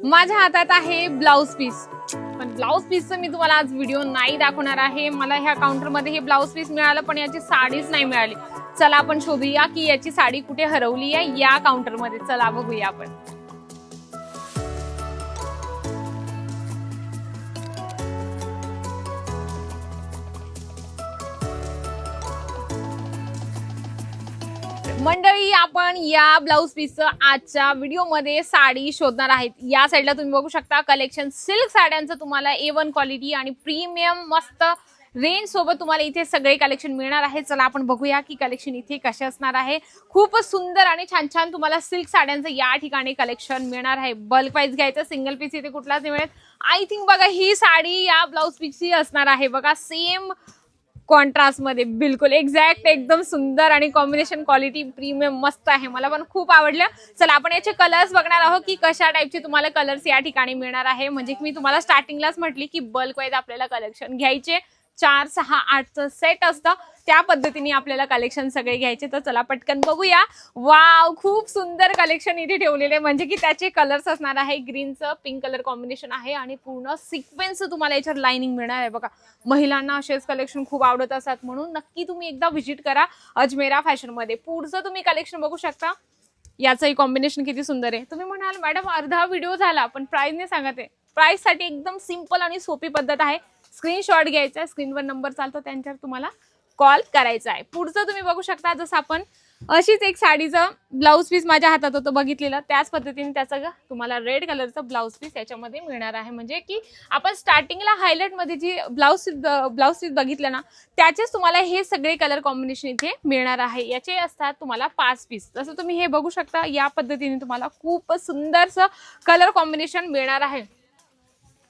माझ्या हातात आहे ब्लाऊज पीस पण ब्लाऊज पीसचं मी तुम्हाला आज व्हिडिओ नाही दाखवणार आहे. मला ह्या काउंटरमध्ये हे ब्लाऊज पीस मिळालं पण याची साडीच नाही मिळाली. चला आपण शोधूया की याची साडी कुठे हरवली आहे या काउंटरमध्ये चला बघूया आपण. मंडळी आपण या ब्लाऊज पीसचं आजच्या व्हिडिओमध्ये साडी शोधणार आहेत. या साईडला तुम्ही बघू शकता कलेक्शन सिल्क साड्यांचं तुम्हाला ए वन क्वालिटी आणि प्रीमियम मस्त रेंज सोबत तुम्हाला इथे सगळे कलेक्शन मिळणार आहे चला आपण बघूया की कलेक्शन इथे कसे असणार आहे. खूपच सुंदर आणि छान छान तुम्हाला सिल्क साड्यांचं या ठिकाणी कलेक्शन मिळणार आहे. बल्क वाईज घ्यायचं सिंगल पीस इथे कुठलाच नाही मिळेल आय थिंक बघा ही साडी या ब्लाऊज पीसची असणार आहे. बघा सेम कॉन्ट्रास्टमध्ये. बिलकुल. एक्झॅक्ट एकदम सुंदर आणि कॉम्बिनेशन क्वालिटी प्रीमियम मस्त आहे. मला पण खूप आवडलं. चला आपण याचे कलर्स बघणार आहोत की कशा टाईपचे तुम्हाला कलर्स या ठिकाणी मिळणार आहे. म्हणजे मी तुम्हाला स्टार्टिंगलाच म्हटली की बल्क वाईज आपल्याला कलेक्शन घ्यायचे. चार सहा आठचं सेट असतं. त्या पद्धतीने आपल्याला कलेक्शन सगळे घ्यायचे. तर चला पटकन बघूया. वाव खूप सुंदर कलेक्शन इथे ठेवलेले आहे. म्हणजे की त्याचे कलर्स असणार आहे. ग्रीनचं पिंक कलर कॉम्बिनेशन आहे आणि पूर्ण सिक्वेन्स तुम्हाला याच्यावर लाइनिंग मिळणार आहे. बघा महिलांना असेच कलेक्शन खूप आवडत असतात म्हणून नक्की तुम्ही एकदा व्हिजिट करा अजमेरा फॅशनमध्ये पुढचं तुम्ही कलेक्शन बघू शकता. याचंही कॉम्बिनेशन किती सुंदर आहे. तुम्ही म्हणाल मॅडम अर्धा व्हिडिओ झाला पण प्राईजने सांगत आहे प्राईजसाठी एकदम सिंपल आणि सोपी पद्धत आहे. स्क्रीनशॉट घ्यायचा आहे स्क्रीनवर नंबर चालतो त्यांच्यावर तुम्हाला कॉल करायचा आहे. पुढचं तुम्ही बघू शकता जसं आपण अशीच एक साडीचं ब्लाऊज पीस माझ्या हातात होतं बघितलेलं त्याच पद्धतीने त्याचं तुम्हाला रेड कलरचं ब्लाऊज पीस याच्यामध्ये मिळणार आहे. म्हणजे की आपण स्टार्टिंगला हायलाइटमध्ये जी ब्लाऊज ब्लाऊज पीस बघितलं ना त्याचेच तुम्हाला हे सगळे कलर कॉम्बिनेशन इथे मिळणार आहे. याचे असतात तुम्हाला पाच पीस जसं तुम्ही हे बघू शकता या पद्धतीने तुम्हाला खूप सुंदरसं कलर कॉम्बिनेशन मिळणार आहे.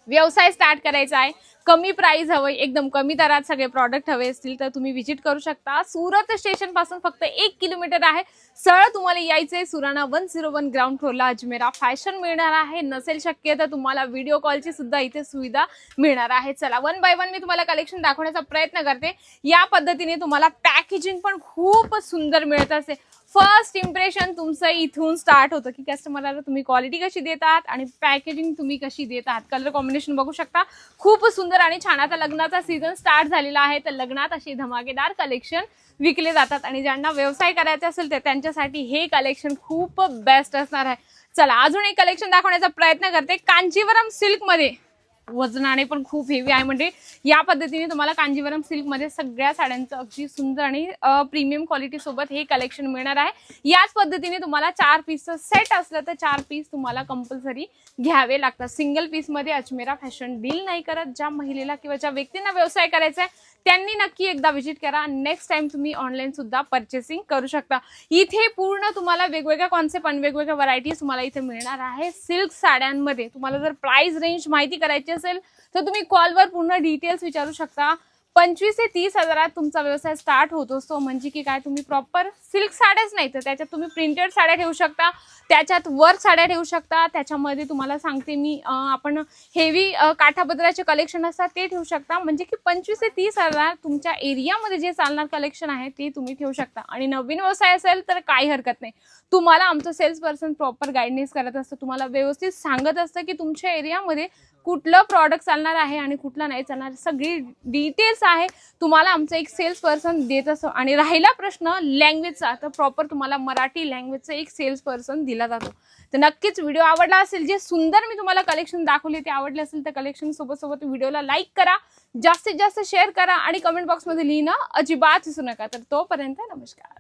व्यवसाय स्टार्ट करायचा आहे. कमी प्राइस हवं एकदम कमी दरात सगळे प्रॉडक्ट हवे असतील तर तुम्ही व्हिजिट करू शकता. सुरत स्टेशनपासून फक्त एक किलोमीटर आहे. सरळ तुम्हाला यायचंय Surana one zero one ground फ्लोरला Ajmera fashion मिळणार आहे नसेल शक्य तर तुम्हाला व्हिडिओ कॉलची सुद्धा इथे सुविधा मिळणार आहे. चला वन बाय वन मी तुम्हाला कलेक्शन दाखवण्याचा प्रयत्न करते. या पद्धतीने तुम्हाला पॅकेजिंग पण खूप सुंदर मिळत असते फर्स्ट इम्प्रेशन तुमचं इथून स्टार्ट होतं की कस्टमरला तुम्ही क्वालिटी कशी देत आहात आणि पॅकेजिंग तुम्ही कशी देत आहात कलर कॉम्बिनेशन बघू शकता. खूप सुंदर आणि छान आता लग्नाचा सीझन स्टार्ट झालेला आहे. तर लग्नात अशी धमाकेदार कलेक्शन विकले जातात. आणि ज्यांना व्यवसाय करायचा असेल तर त्यांच्यासाठी हे कलेक्शन खूप बेस्ट असणार आहे. चला अजून एक कलेक्शन दाखवण्याचा प्रयत्न करते. कांजीवरम सिल्कमध्ये वजनाने पण खूप हेवी आहे. म्हणजे या पद्धतीने तुम्हाला कांजीवरम सिल्कमध्ये सगळ्या साड्यांचं अगदी सुंदर आणि प्रीमियम क्वालिटी सोबत हे कलेक्शन मिळणार आहे. याच पद्धतीने तुम्हाला चार पीसचं सेट असलं तर चार पीस तुम्हाला कंपल्सरी घ्यावे लागतात. सिंगल पीसमध्ये अजमेरा फॅशन डील नाही करत. ज्या महिलेला किंवा ज्या व्यक्तींना व्यवसाय करायचा आहे त्यांनी नक्की एकदा व्हिजिट करा. नेक्स्ट टाइम तुम्ही ऑनलाईन सुद्धा परचेसिंग करू शकता. इथे पूर्ण तुम्हाला वेगवेगळ्या कॉन्सेप्ट आणि वेगवेगळ्या व्हरायटीज तुम्हाला इथे मिळणार आहे. सिल्क साड्यांमध्ये तुम्हाला जर प्राइस रेंज माहिती करायची असेल तर तुम्ही कॉलवर पूर्ण डिटेल्स विचारू शकता. पंचवीस ते तीस हजारात तुमचा व्यवसाय स्टार्ट होत असतो. म्हणजे की काय तुम्ही प्रॉपर सिल्क साड्याच नाही तर त्याच्यात तुम्ही प्रिंटेड साड्या ठेवू शकता. त्याच्यात वर्क साड्या ठेवू शकता. त्याच्यामध्ये तुम्हाला सांगते मी आपण हेवी काठापदराचे कलेक्शन असतात ते ठेवू शकता. म्हणजे की पंचवीस ते तीस हजार तुमच्या एरियामध्ये जे चालणार कलेक्शन आहे ते तुम्ही ठेवू शकता. आणि नवीन व्यवसाय असेल तर काही हरकत नाही. तुम्हाला आमचं सेल्स पर्सन प्रॉपर गाईडनेस करत असतं. तुम्हाला व्यवस्थित सांगत असतं की तुमच्या एरियामध्ये कुठलं प्रॉडक्ट चालणार आहे आणि कुठलं नाही चालणार सगळी डिटेल्स आहे. तुम्हाला आमचं एक सेल्स पर्सन देत असतो आणि राहिला प्रश्न लँग्वेजचा तर प्रॉपर तुम्हाला मराठी लँग्वेजचा एक सेल्स पर्सन दिला जातो. तर नक्कीच व्हिडिओ आवडला असेल जे सुंदर मी तुम्हाला कलेक्शन दाखवले ते आवडले असेल तर कलेक्शन सोबत सोबत व्हिडिओला लाईक करा. जास्तीत जास्त शेअर करा आणि कमेंट बॉक्समध्ये लिहिणं अजिबात विसरू नका. तर तोपर्यंत नमस्कार.